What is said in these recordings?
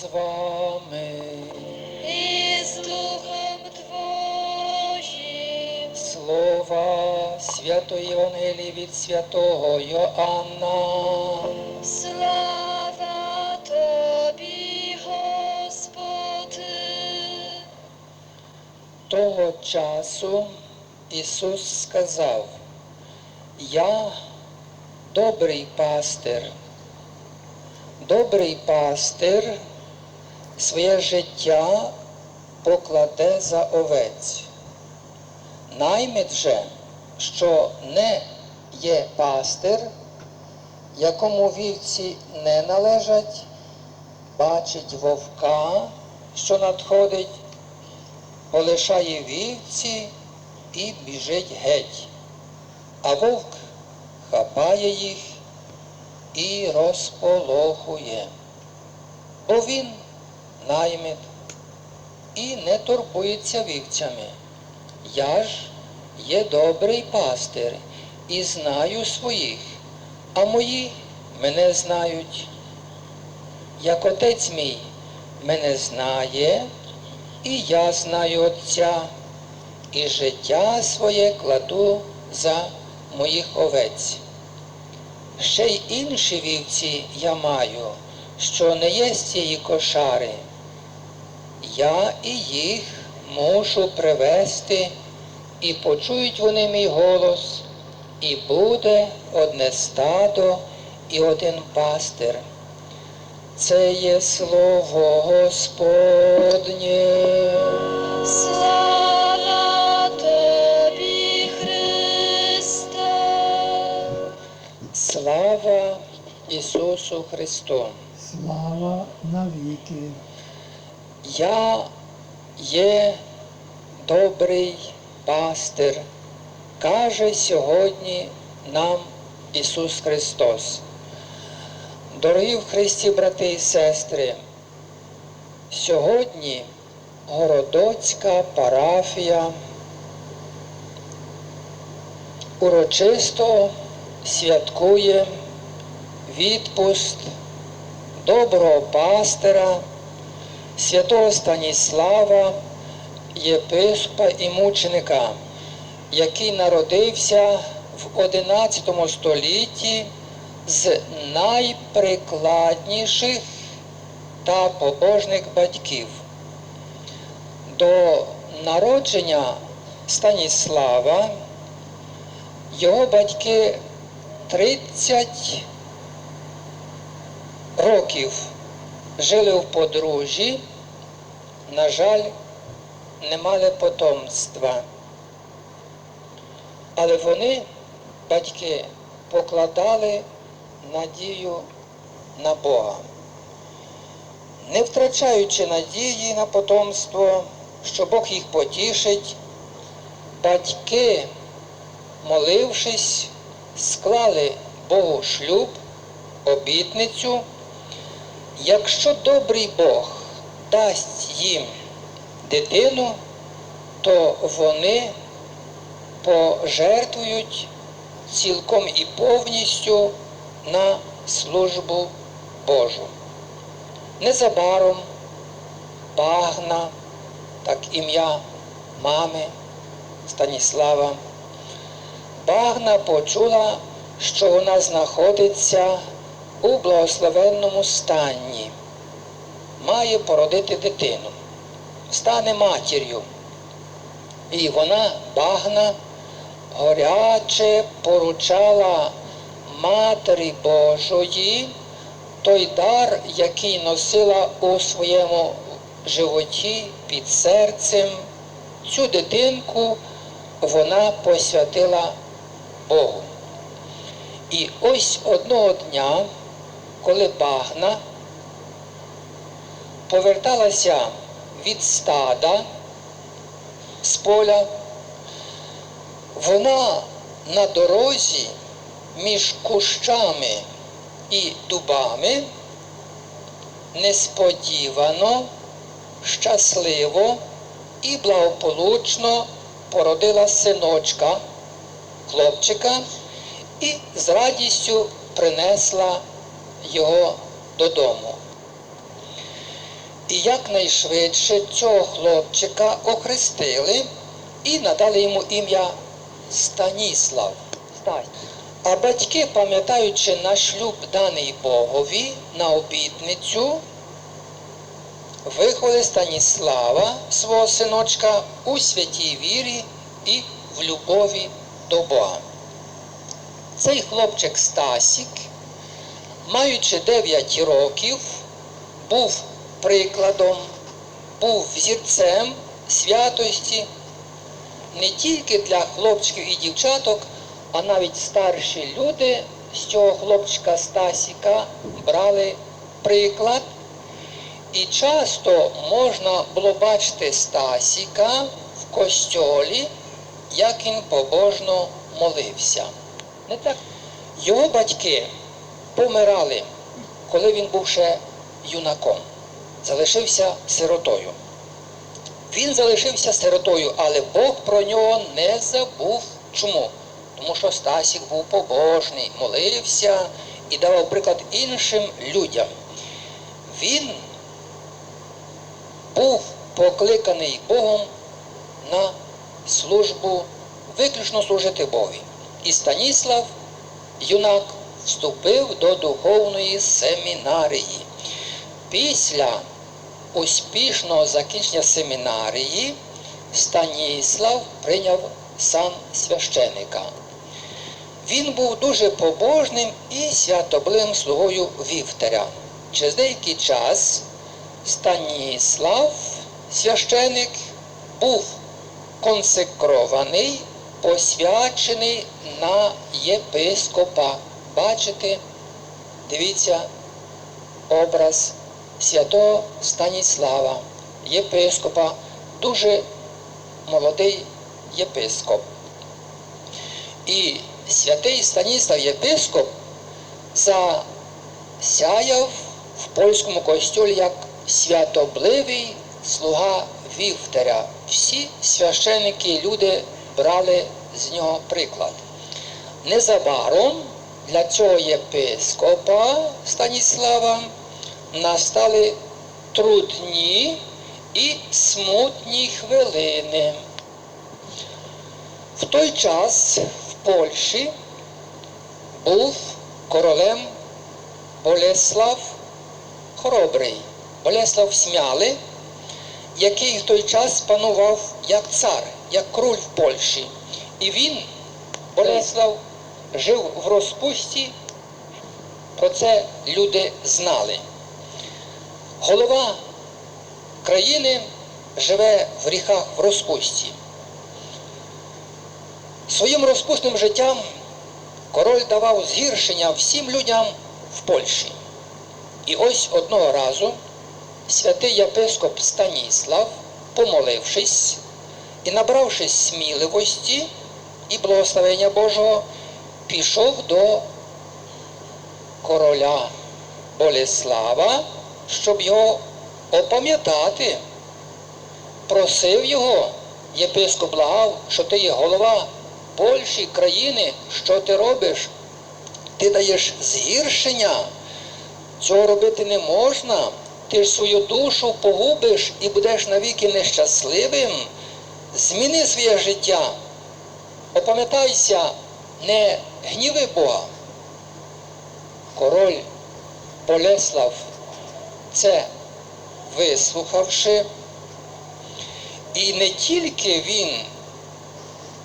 з вами. і з Духом Твоїм. Слова Святої Євангелії від святого Йоанна. Слава Тобі, Господи. Того часу Ісус сказав, Я добрий пастир. Добрий пастир своє життя покладе за овець. Наймит же, що не є пастир, якому вівці не належать, бачить вовка, що надходить, полишає вівці і біжить геть. А вовк хапає їх і розполохує. Бо він наймит і не турбується вівцями. Я ж є добрий пастир і знаю своїх, а мої мене знають. Як отець мій мене знає, і я знаю Отця, і життя своє кладу за моїх овець. Ще й інші вівці я маю, що не є цієї кошари. Я і їх мушу привести, і почують вони мій голос, і буде одне стадо і один пастир. Це є слово Господнє. Слава Тобі, Христе. Слава Ісусу Христу! Слава навіки. Я є добрий пастир, каже сьогодні нам Ісус Христос. Дорогі в Христі, брати і сестри, сьогодні Городоцька парафія урочисто святкує відпуст доброго пастира, святого Станіслава, єпископа і мученика, який народився в XI столітті з найприкладніших та побожних батьків. До народження Станіслава його батьки 30 років жили в подружжі, на жаль, не мали потомства. Але вони, батьки, покладали надію на Бога. Не втрачаючи надії на потомство, що Бог їх потішить, батьки, молившись, склали Богу шлюб, обітницю, якщо добрий Бог дасть їм дитину, то вони пожертвують цілком і повністю на службу Божу. Незабаром Багна, так ім'я мами Станіслава, Багна почула, що вона знаходиться у благословенному стані, має породити дитину, стане матір'ю. І вона, Багна, горяче поручала Матері Божої той дар, який носила у своєму животі під серцем, цю дитинку вона посвятила Богу. І ось одного дня, коли Багна поверталася від стада з поля, вона на дорозі між кущами і дубами несподівано, щасливо і благополучно породила синочка, хлопчика, і з радістю принесла його додому. І якнайшвидше цього хлопчика охрестили і надали йому ім'я Станіслав. А батьки, пам'ятаючи на шлюб даний Богові, на обітницю, виховали Станіслава, свого синочка, у святій вірі і в любові до Бога. Цей хлопчик Стасік, маючи 9 років, був прикладом, був взірцем святості не тільки для хлопчиків і дівчаток, а навіть старші люди з цього хлопчика Стасіка брали приклад. І часто можна було бачити Стасіка в костьолі, як він побожно молився. Не так. Його батьки помирали, коли він був ще юнаком, залишився сиротою. Він залишився сиротою, але Бог про нього не забув. Чому? Тому що Стасік був побожний, молився і давав приклад іншим людям. Він був покликаний Богом на службу, виключно служити Богові. І Станіслав, юнак, вступив до духовної семінарії. Після успішного закінчення семінарії Станіслав прийняв сан священика. Він був дуже побожним і святобливим слугою Вівтаря. Через деякий час Станіслав, священик, був консекрований, посвячений на єпископа. Бачите, дивіться образ святого Станіслава, єпископа, дуже молодий єпископ. І святий Станіслав єпископ засяяв в польському костюлі як святобливий слуга Вівтаря. Всі священники люди брали з нього приклад. Незабаром для цього єпископа Станіслава настали трудні і смутні хвилини. В той час в Польщі був королем Болеслав Хоробрий, Болеслав Смялий, який в той час панував як цар, як король в Польщі. І він, Болеслав, жив в розпусті, про це люди знали. Голова країни живе в гріхах в розпусті. Своїм розпусним життям король давав згіршення всім людям в Польщі. І ось одного разу святий єпископ Станіслав, помолившись і набравшись сміливості і благословення Божого, пішов до короля Болеслава, щоб його опам'ятати. Просив його, єпископ благав, що ти є голова Польщі, країни, що ти робиш? Ти даєш згіршення. Цього робити не можна. Ти ж свою душу погубиш і будеш навіки нещасливим. Зміни своє життя. Опам'ятайся, не гніви Бога. Король Болеслав, це вислухавши, і не тільки він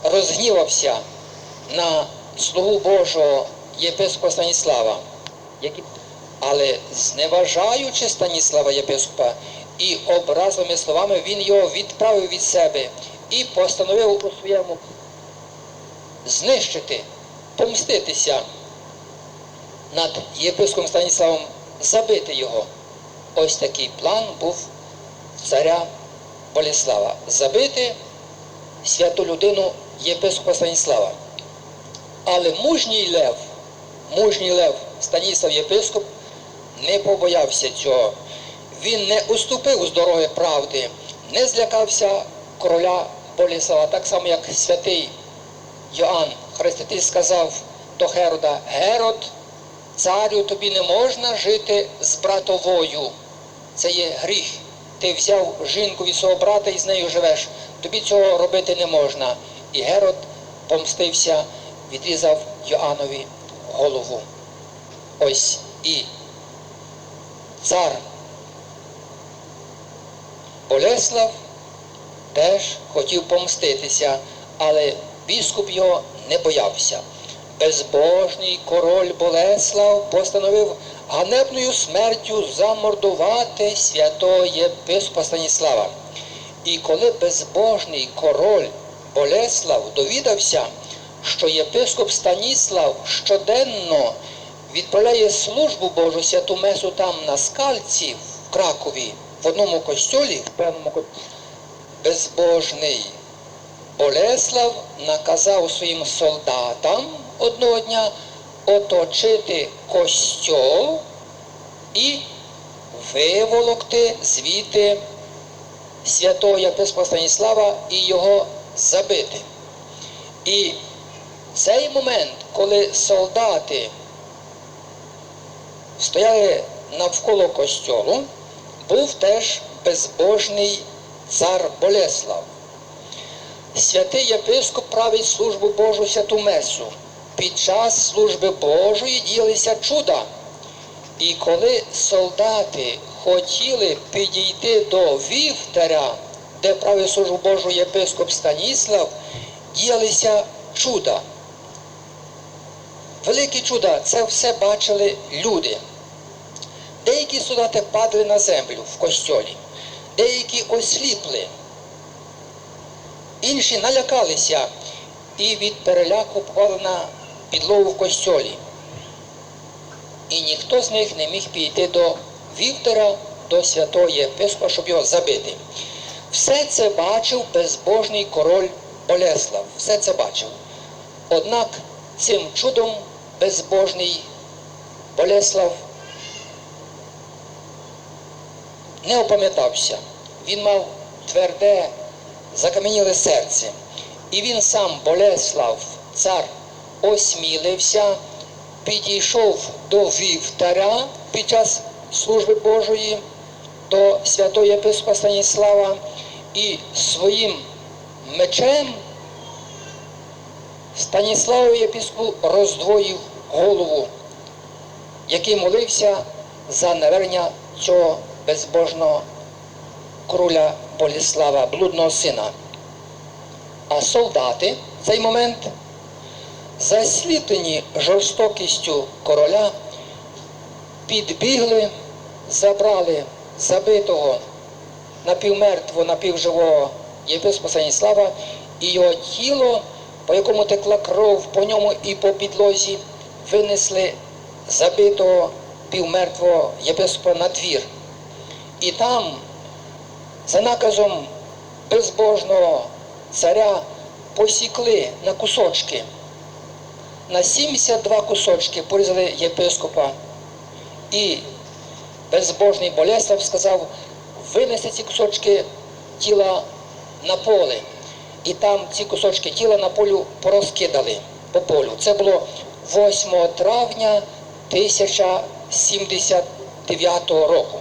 розгнівався на слугу Божого єпископа Станіслава, але зневажаючи Станіслава єпископа і образливими словами, він його відправив від себе і постановив у своєму знищити, помститися над єпископом Станіславом, забити його. Ось такий план був царя Боліслава. Забити святу людину єпископа Станіслава. Але мужній лев, мужній лев Станіслав єпископ не побоявся цього. Він не уступив з дороги правди, не злякався короля Боліслава, так само, як святий Йоанн Хреститель сказав до Герода, Герод, царю тобі не можна жити з братовою. Це є гріх. ти взяв жінку від свого брата і з нею живеш. Тобі цього робити не можна. І Герод помстився, відрізав Йоаннові голову. Ось і цар Болеслав теж хотів помститися, але біскуп його не боявся. Безбожний король Болеслав постановив ганебною смертю замордувати святого єпископа Станіслава. І коли безбожний король Болеслав довідався, що єпископ Станіслав щоденно відправляє службу Божу святу Месу там на скальці в Кракові, в одному костьолі, в певному безбожний Болеслав наказав своїм солдатам одного дня оточити костьол і виволокти звідти святого єпископа Станіслава і його забити. І цей момент, коли солдати стояли навколо костьолу, був теж безбожний цар Болеслав. Святий єпископ править службу Божу святу Месу. Під час служби Божої діялися чуда. І коли солдати хотіли підійти до вівтаря, де правив службу Божу єпископ Станіслав, діялися чуда. Великі чуда, це все бачили люди. Деякі солдати падали на землю в костьолі, деякі осліпли, інші налякалися і від переляку попали на підлогу в костьолі. І ніхто з них не міг піти до вівтора, до святого єпископа, щоб його забити. Все це бачив безбожний король Болеслав. Все це бачив. Однак цим чудом безбожний Болеслав не опам'ятався. Він мав тверде, закам'яніле серце. І він сам, Болеслав, цар, осмілився, підійшов до вівтаря під час служби Божої, до святого єпископа Станіслава і своїм мечем Станіславу єпископу роздвоїв голову, який молився за навернення цього безбожного короля Боліслава, блудного сина. А солдати в цей момент, засліплені жорстокістю короля, підбігли, забрали забитого напівмертвого, напівживого єпископа Станіслава і його тіло, по якому текла кров, по ньому і по підлозі, винесли забитого півмертвого єпископа на двір. І там, за наказом безбожного царя, посікли на кусочки. На 72 кусочки порізали єпископа. І безбожний Болеслав сказав, винести ці кусочки тіла на поле. І там ці кусочки тіла на полю порозкидали по полю. Це було 8 травня 1079 року.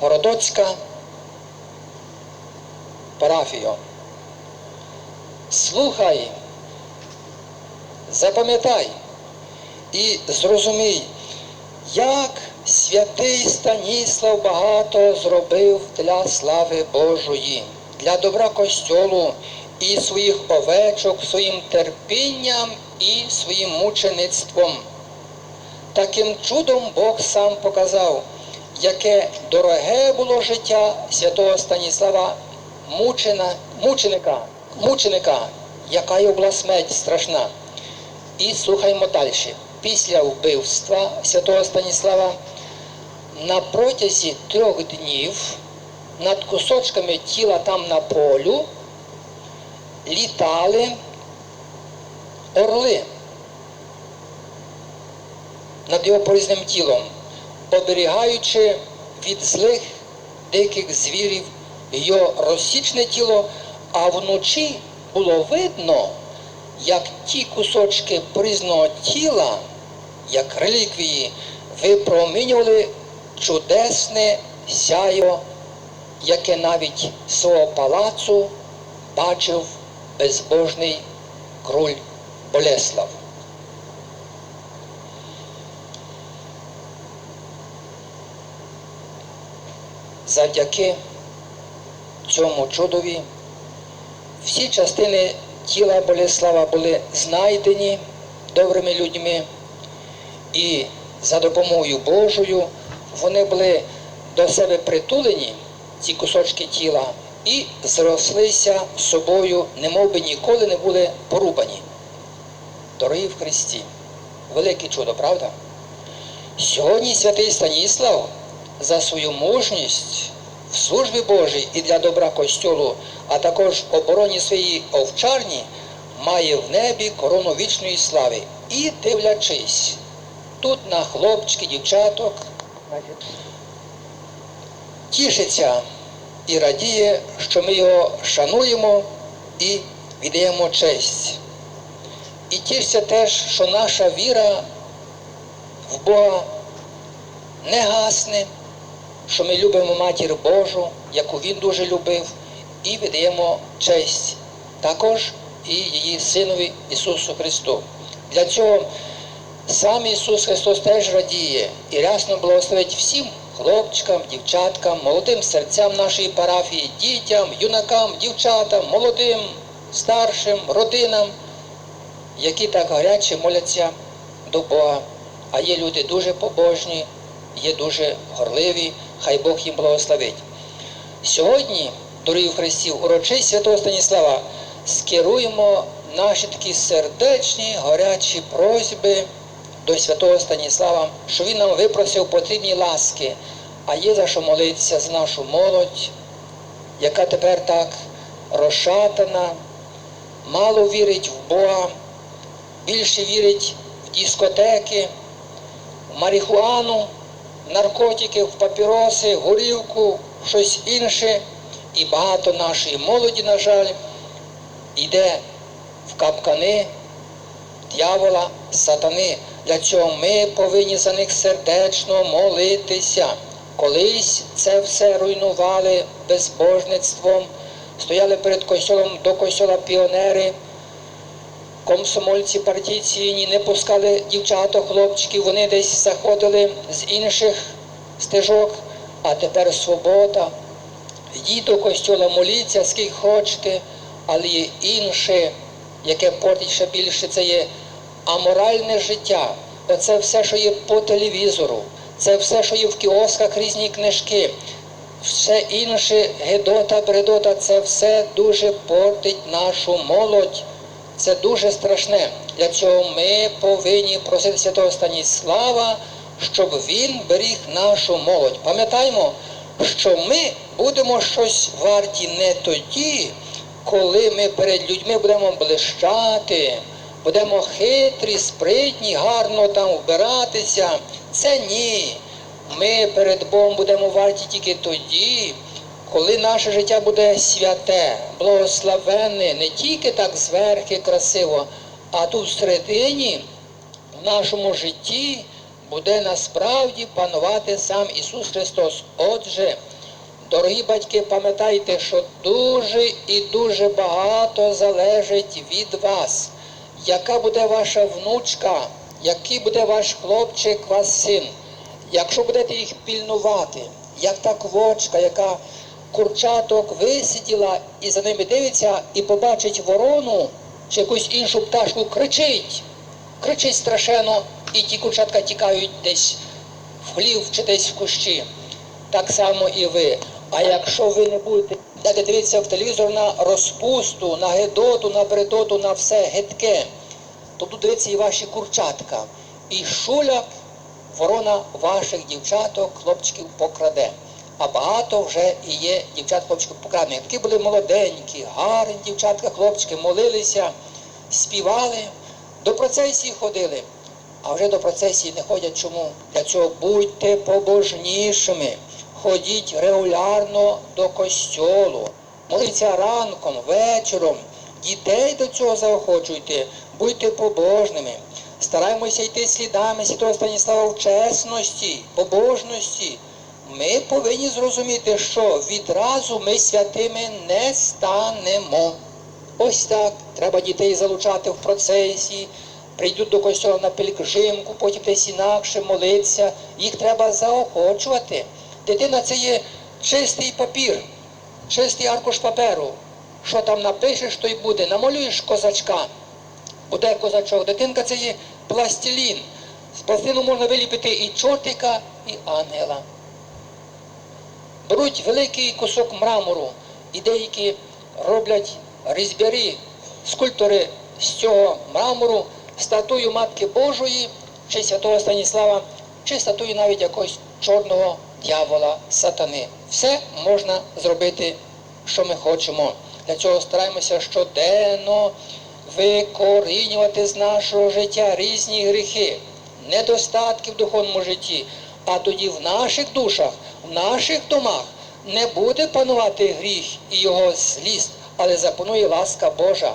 Городоцька парафія. Слухай, запам'ятай і зрозумій, як святий Станіслав багато зробив для слави Божої, для добра костьолу і своїх овечок, своїм терпінням і своїм мучеництвом. Таким чудом Бог сам показав, яке дороге було життя святого Станіслава мучена, мученика, мученика, яка його була смерть страшна. І слухаймо далі. Після вбивства святого Станіслава на протязі трьох днів над кусочками тіла там на полю літали орли над його порізним тілом, оберігаючи від злих диких звірів його розсічне тіло, а вночі було видно, як ті кусочки порізного тіла, як реліквії, випромінювали чудесне сяйво, яке навіть свого палацу бачив безбожний кроль Болеслав. Завдяки цьому чудові всі частини тіла Болеслава були знайдені добрими людьми, і за допомогою Божою вони були до себе притулені, ці кусочки тіла, і зрослися собою, немов би ніколи не були порубані. Дорогі в Христі, велике чудо, правда? Сьогодні святий Станіслав за свою мужність в службі Божій і для добра Костюлу, а також обороні своєї овчарні, має в небі корону вічної слави. І дивлячись, тут на хлопчики, дівчаток, тішиться і радіє, що ми його шануємо і віддаємо честь. І тішиться теж, що наша віра в Бога не гасне, що ми любимо Матір Божу, яку Він дуже любив, і віддаємо честь також і її Синові Ісусу Христу. Для цього сам Ісус Христос теж радіє і рясно благословить всім хлопчикам, дівчаткам, молодим серцям нашої парафії, дітям, юнакам, дівчатам, молодим, старшим, родинам, які так гаряче моляться до Бога. А є люди дуже побожні, є дуже горливі, хай Бог їм благословить. Сьогодні, дорогі в Христі, урочисть Святого Станіслава, скеруємо наші такі сердечні, гарячі просьби до Святого Станіслава, що він нам випросив потрібні ласки, а є за що молитися за нашу молодь, яка тепер так розшатана, мало вірить в Бога, більше вірить в дискотеки, в марихуану, наркотики, в папіроси, горілку, щось інше. І багато нашої молоді, на жаль, йде в капкани дьявола, сатани. Для цього ми повинні за них сердечно молитися. Колись це все руйнували безбожництвом, стояли перед костьолом до костьола піонери, комсомольці партійці не пускали дівчаток, хлопчиків, вони десь заходили з інших стежок, а тепер свобода. Йдіть до костьола, моліться, скільки хочете, але є інше, яке портить ще більше, це є аморальне життя. Це все, що є по телевізору, це все, що є в кіосках, різні книжки, все інше, гедота, бредота, це все дуже портить нашу молодь. Це дуже страшне. Для цього ми повинні просити святого Станіслава, щоб він беріг нашу молодь. Пам'ятаємо, що ми будемо щось варті не тоді, коли ми перед людьми будемо блищати, будемо хитрі, спритні, гарно там вбиратися. Це ні. Ми перед Богом будемо варті тільки тоді, коли наше життя буде святе, благословенне, не тільки так зверхи красиво, а тут всередині, в нашому житті, буде насправді панувати сам Ісус Христос. Отже, дорогі батьки, пам'ятайте, що дуже і дуже багато залежить від вас. Яка буде ваша внучка, який буде ваш хлопчик, ваш син. Якщо будете їх пільнувати, як та квочка, яка курчаток висиділа і за ними дивиться і побачить ворону чи якусь іншу пташку, кричить, кричить страшенно, і ті курчатка тікають десь в хлів чи десь в кущі. Так само і ви. А якщо ви не будете дивитися в телевізор на розпусту, на гедоту, на бредоту, на все гидке, то тут дивиться і ваші курчатка. І шуляк ворона ваших дівчаток, хлопчиків покраде. А багато вже і є дівчат, хлопчиків покрадених. Такі були молоденькі, гарні дівчатка, хлопчики, молилися, співали, до процесії ходили. А вже до процесії не ходять чому? Для цього будьте побожнішими, ходіть регулярно до костьолу, моліться ранком, вечором, дітей до цього заохочуйте, будьте побожними. Стараємося йти слідами Святого Станіслава в чесності, побожності, ми повинні зрозуміти, що відразу ми святими не станемо. Ось так. Треба дітей залучати в процесі, прийдуть до костюла на пількжимку, потім десь інакше молитися. Їх треба заохочувати. Дитина це є чистий папір, чистий аркуш паперу. Що там напишеш, то й буде. Намалюєш козачка, буде козачок. Дитинка це є пластилін. З пластину можна виліпити і чортика, і ангела. Беруть великий кусок мрамору, і деякі роблять різьбярі, скульптори з цього мрамору, статую Матки Божої, чи святого Станіслава, чи статую навіть якогось чорного дьявола, сатани. Все можна зробити, що ми хочемо. Для цього стараємося щоденно викорінювати з нашого життя різні гріхи, недостатки в духовному житті. А тоді в наших душах, в наших домах не буде панувати гріх і його злість, але запанує ласка Божа.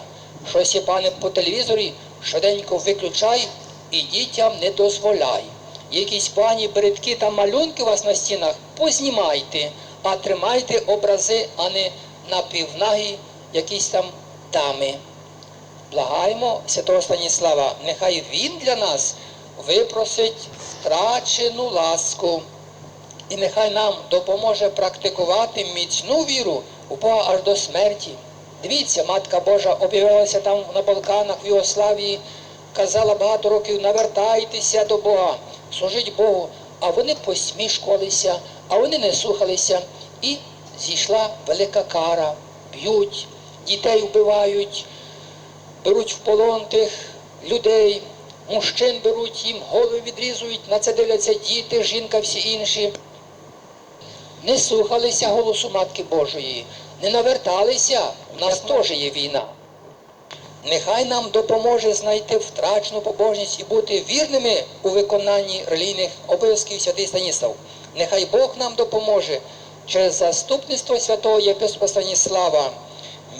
Щось є, пане, по телевізорі, швиденько виключай і дітям не дозволяй. Якісь пані бередки та малюнки у вас на стінах, познімайте, а тримайте образи, а не напівнагі якісь там дами. Благаємо святого Станіслава, нехай він для нас випросить втрачену ласку. І нехай нам допоможе практикувати міцну віру у Бога аж до смерті. Дивіться, Матка Божа об'явилася там на Балканах в Югославії, казала багато років, навертайтеся до Бога, служіть Богу. А вони посмішкувалися, а вони не слухалися. І зійшла велика кара. Б'ють, дітей вбивають, беруть в полон тих людей, мужчин беруть, їм голови відрізують, на це дивляться діти, жінка, всі інші. Не слухалися голосу Матки Божої, не наверталися, в нас теж є війна. Нехай нам допоможе знайти втрачену побожність і бути вірними у виконанні релігійних обов'язків святий Станіслав. Нехай Бог нам допоможе через заступництво святого єпископа Станіслава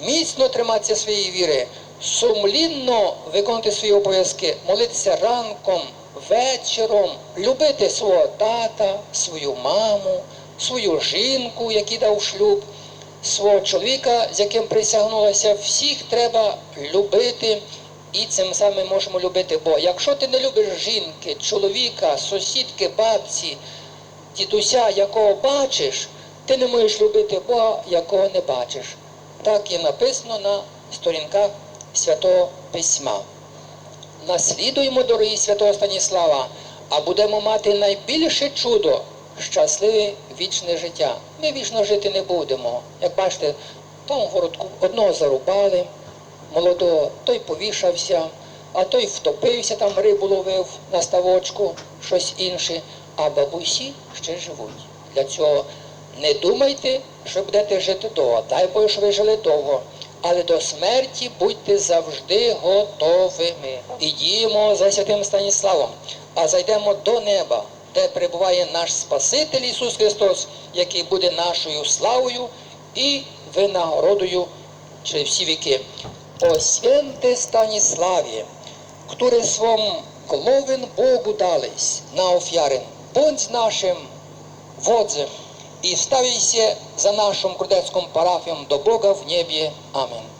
міцно триматися своєї віри, сумлінно виконувати свої обов'язки, молитися ранком, вечором, любити свого тата, свою маму, свою жінку, який дав шлюб, свого чоловіка, з яким присягнулася, всіх треба любити. І цим самим можемо любити Бога. Якщо ти не любиш жінки, чоловіка, сусідки, бабці, дідуся, якого бачиш, ти не можеш любити Бога, якого не бачиш. Так є написано на сторінках Святого Письма. Наслідуємо, дорогі святого Станіслава, а будемо мати найбільше чудо щасливе вічне життя. Ми вічно жити не будемо. Як бачите, там в городку одного зарубали, молодого, той повішався, а той втопився, там рибу ловив на ставочку, щось інше, а бабусі ще живуть. Для цього не думайте, що будете жити довго. Дай Боже, що ви жили довго. Але до смерті будьте завжди готовими. І діємо за святим Станіславом, а зайдемо до неба, де перебуває наш Спаситель Ісус Христос, який буде нашою славою і винагородою через всі віки. О святе Станіславі, który swą głowę Bogu dałeś na ofiarę, bądź naszym wodzem i stawiaj się za naszą krótecką parafią do Boga w niebie. Amen.